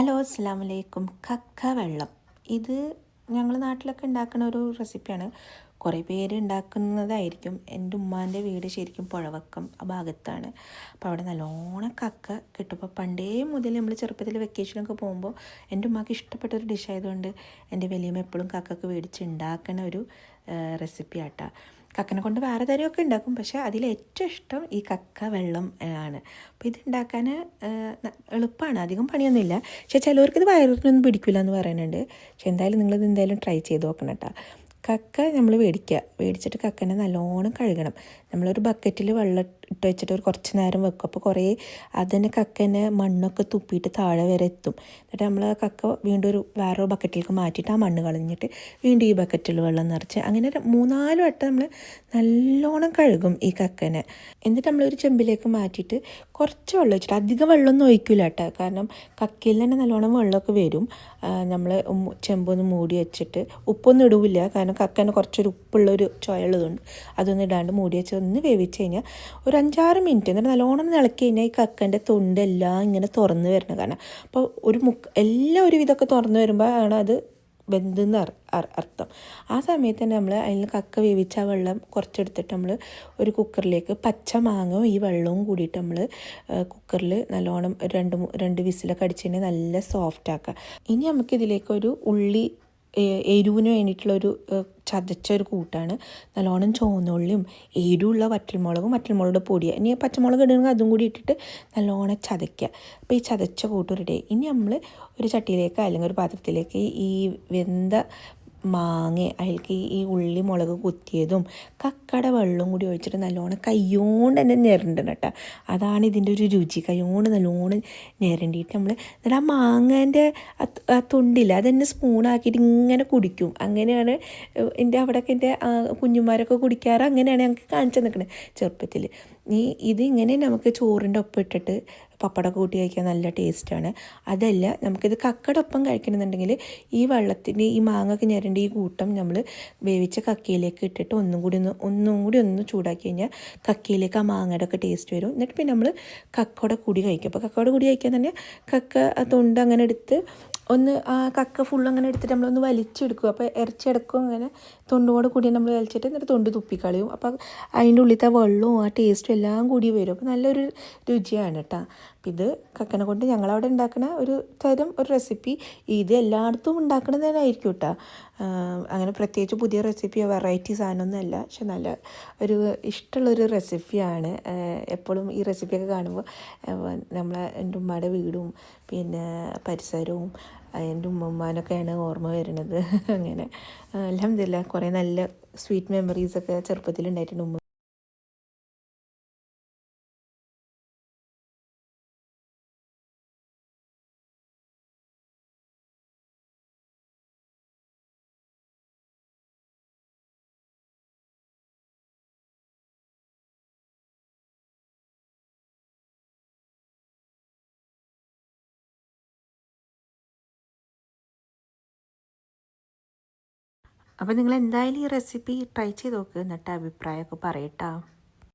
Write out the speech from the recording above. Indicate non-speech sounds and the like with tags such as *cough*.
Hello അസ്സാം വലൈക്കും കക്ക വെള്ളം. ഇത് ഞങ്ങൾ നാട്ടിലൊക്കെ ഉണ്ടാക്കുന്ന ഒരു റെസിപ്പിയാണ്. കുറേ പേര് ഉണ്ടാക്കുന്നതായിരിക്കും. എന്റെ ഉമ്മാന്റെ വീട് ശരിക്കും പുഴവക്കം ആ ഭാഗത്താണ്. അപ്പോൾ അവിടെ നല്ലോണം കക്ക കിട്ടും. അപ്പോൾ പണ്ടേ മുതൽ നമ്മൾ ചെറുപ്പത്തിൽ വെക്കേഷനൊക്കെ പോകുമ്പോൾ എന്റെ ഉമ്മാക്ക് ഇഷ്ടപ്പെട്ട ഒരു ഡിഷ് ആയതുകൊണ്ട് എന്റെ വലിയമ്മ എപ്പോഴും കക്കക്ക് മേടിച്ച് ഉണ്ടാക്കുന്ന ഒരു റെസിപ്പി കക്കനെ കൊണ്ട് വേറെ തരമൊക്കെ ഉണ്ടാക്കും. പക്ഷേ അതിൽ ഏറ്റവും ഇഷ്ടം ഈ കക്ക വെള്ളം ആണ്. അപ്പോൾ ഇത് ഉണ്ടാക്കാൻ എളുപ്പമാണ് അധികം പണിയൊന്നുമില്ല. പക്ഷേ ചിലവർക്ക് ഇത് വയറിനൊന്നും പിടിക്കില്ല എന്ന് പറയുന്നുണ്ട്. പക്ഷെ എന്തായാലും നിങ്ങളിത് എന്തായാലും ട്രൈ ചെയ്ത് നോക്കണം കേട്ടോ. കക്ക നമ്മൾ മേടിക്കുക മേടിച്ചിട്ട് കക്കനെ നല്ലോണം കഴുകണം. നമ്മളൊരു ബക്കറ്റിൽ വെള്ളം ഇട്ട് വെച്ചിട്ട് ഒരു കുറച്ച് നേരം വെക്കും. അപ്പോൾ കുറേ അതിന് കക്കനെ മണ്ണൊക്കെ തുപ്പിയിട്ട് താഴെ വരെ എത്തും. എന്നിട്ട് നമ്മൾ കക്ക വീണ്ടും ഒരു വേറൊരു ബക്കറ്റിലേക്ക് മാറ്റിയിട്ട് ആ മണ്ണ് കളഞ്ഞിട്ട് വീണ്ടും ഈ ബക്കറ്റിൽ വെള്ളം നിറച്ച് അങ്ങനെ മൂന്നാൽ വട്ടം നമ്മൾ നല്ലോണം കഴുകും ഈ കക്കനെ. എന്നിട്ട് നമ്മളൊരു ചെമ്പിലേക്ക് മാറ്റിയിട്ട് കുറച്ച് വെള്ളം വെച്ചിട്ട് അധികം വെള്ളമൊന്നും ഒഴിക്കില്ല കേട്ടോ. കാരണം കക്കയിൽ തന്നെ നല്ലോണം വെള്ളമൊക്കെ വരും. നമ്മൾ ചെമ്പൊന്ന് മൂടി വെച്ചിട്ട് ഉപ്പൊന്നും ഇടില്ല. കാരണം കക്കനെ കുറച്ചൊരു ഉപ്പുള്ള ഒരു ചുവയുള്ളതുകൊണ്ട് അതൊന്നും ഇടാണ്ട് മൂടി വെച്ച് ഒന്ന് വേവിച്ച് കഴിഞ്ഞാൽ ഒരു അഞ്ചാറ് മിനിറ്റ്. എന്നിട്ട് നല്ലോണം ഇളക്കി കഴിഞ്ഞാൽ ഈ കക്കന്റെ തൊണ്ടെല്ലാം ഇങ്ങനെ തുറന്ന് വരണം. കാരണം അപ്പോൾ ഒരു മുക്ക് എല്ലാം ഒരു വിധമൊക്കെ തുറന്ന് വരുമ്പോൾ ആണ് അത് വെന്തെന്ന് അർത്ഥം. ആ സമയത്ത് തന്നെ നമ്മൾ അതിൽ കക്ക വേവിച്ച ആ വെള്ളം കുറച്ചെടുത്തിട്ട് നമ്മൾ ഒരു കുക്കറിലേക്ക് പച്ച മാങ്ങയും ഈ വെള്ളവും കൂടിയിട്ട് നമ്മൾ കുക്കറിൽ നല്ലോണം രണ്ട് രണ്ട് വിസിലൊക്കെ അടിച്ചിട്ടുണ്ടെങ്കിൽ നല്ല സോഫ്റ്റ് ആക്കുക. ഇനി നമുക്കിതിലേക്ക് ഒരു ഉള്ളി എരിവിന് വേണ്ടിയിട്ടുള്ളൊരു ചതച്ച ഒരു കൂട്ടാണ്. നല്ലോണം ചുവന്നുള്ളിയും എരിവുള്ള വറ്റൽമുളകും വറ്റൽമുളകുടെ പൊടിയാണ് ഇനി പച്ചമുളക് ഇടണമെങ്കിൽ അതും കൂടി ഇട്ടിട്ട് നല്ലോണം ചതയ്ക്കുക അപ്പോൾ ഈ ചതച്ച കൂട്ട് റെഡി ഇനി നമ്മൾ ഒരു ചട്ടിയിലേക്ക് അല്ലെങ്കിൽ ഒരു പാത്രത്തിലേക്ക് ഈ വെന്ത മാങ്ങ അതിലേക്ക് ഈ ഉള്ളി മുളക് കുത്തിയതും കക്കട വെള്ളം കൂടി ഒഴിച്ചിട്ട് നല്ലോണം കയ്യോണ്ട് തന്നെ ഞെരണ്ടണം കേട്ടോ അതാണ് ഇതിന്റെ ഒരു രുചി. കയ്യോണ്ട് നല്ലോണം ഞെരണ്ടിയിട്ട് നമ്മൾ എന്നിട്ട് ആ മാങ്ങേന്റെ ആ തൊണ്ടില്ല അതെന്നെ സ്പൂണാക്കിയിട്ട് ഇങ്ങനെ കുടിക്കും. അങ്ങനെയാണ് എന്റെ അവിടെയൊക്കെ എന്റെ കുഞ്ഞുമാരൊക്കെ കുടിക്കാറ്. അങ്ങനെയാണ് ഞങ്ങൾക്ക് കാണിച്ചു നിൽക്കുന്നത് ചെറുപ്പത്തിൽ ഈ ഇതിങ്ങനെ നമുക്ക് ചോറിന്റെ ഒപ്പം ഇട്ടിട്ട് പപ്പടമൊക്കെ കൂട്ടി കഴിക്കാൻ നല്ല ടേസ്റ്റാണ്. അതല്ല നമുക്കിത് കക്കടൊപ്പം കഴിക്കണമെന്നുണ്ടെങ്കിൽ ഈ വെള്ളത്തിന്റെ ഈ മാങ്ങൊക്കെ ഞരണ്ട ഈ കൂട്ടം നമ്മൾ വേവിച്ച കക്കയിലേക്ക് ഇട്ടിട്ട് ഒന്നും കൂടി ഒന്ന് ഒന്നും കൂടി ഒന്ന് ചൂടാക്കി കഴിഞ്ഞാൽ കക്കയിലേക്ക് ആ മാങ്ങയുടെ ഒക്കെ ടേസ്റ്റ് വരും. എന്നിട്ട് പിന്നെ നമ്മൾ കക്കയുടെ കൂടി കഴിക്കും. അപ്പോൾ കക്കയുടെ കൂടി കഴിക്കാൻ തന്നെ കക്ക തൊണ്ട് അങ്ങനെ എടുത്ത് ഒന്ന് ആ കക്ക ഫുൾ അങ്ങനെ എടുത്തിട്ട് നമ്മളൊന്ന് വലിച്ചെടുക്കും. അപ്പോൾ ഇറച്ചിയെടുക്കും അങ്ങനെ തൊണ്ടോട് കൂടി നമ്മൾ വലിച്ചിട്ട് എന്നിട്ട് തൊണ്ട് തുപ്പിക്കളയും. അപ്പോൾ അതിന്റെ ഉള്ളിലത്തെ വെള്ളവും ആ ടേസ്റ്റും എല്ലാം കൂടി വരും. അപ്പോൾ നല്ലൊരു രുചിയാണ് കേട്ടോ അപ്പം ഇത് കക്കനെ കൊണ്ട് ഞങ്ങളവിടെ ഉണ്ടാക്കുന്ന ഒരു തരം ഒരു റെസിപ്പി ഇത് എല്ലായിടത്തും ഉണ്ടാക്കണതന്നായിരിക്കും കേട്ടോ അങ്ങനെ പ്രത്യേകിച്ച് പുതിയ റെസിപ്പിയോ വെറൈറ്റി സാധനമൊന്നുമല്ല പക്ഷെ നല്ല ഒരു ഇഷ്ടമുള്ളൊരു റെസിപ്പിയാണ് എപ്പോഴും ഈ റെസിപ്പിയൊക്കെ കാണുമ്പോൾ നമ്മളെ എന്റെ ഉമ്മയുടെ വീടും പിന്നെ പരിസരവും എന്റെ ഉമ്മമാനൊക്കെയാണ് ഓർമ്മ വരുന്നത്. *laughs* അങ്ങനെ അലഹമില്ല കുറേ നല്ല സ്വീറ്റ് മെമ്മറീസൊക്കെ ചെറുപ്പത്തിൽ ഉണ്ടായിട്ടുണ്ട് ഉമ്മ അപ്പോൾ നിങ്ങൾ എന്തായാലും ഈ റെസിപ്പി ട്രൈ ചെയ്ത് നോക്ക് എന്നിട്ട് അഭിപ്രായമൊക്കെ പറയട്ടോ.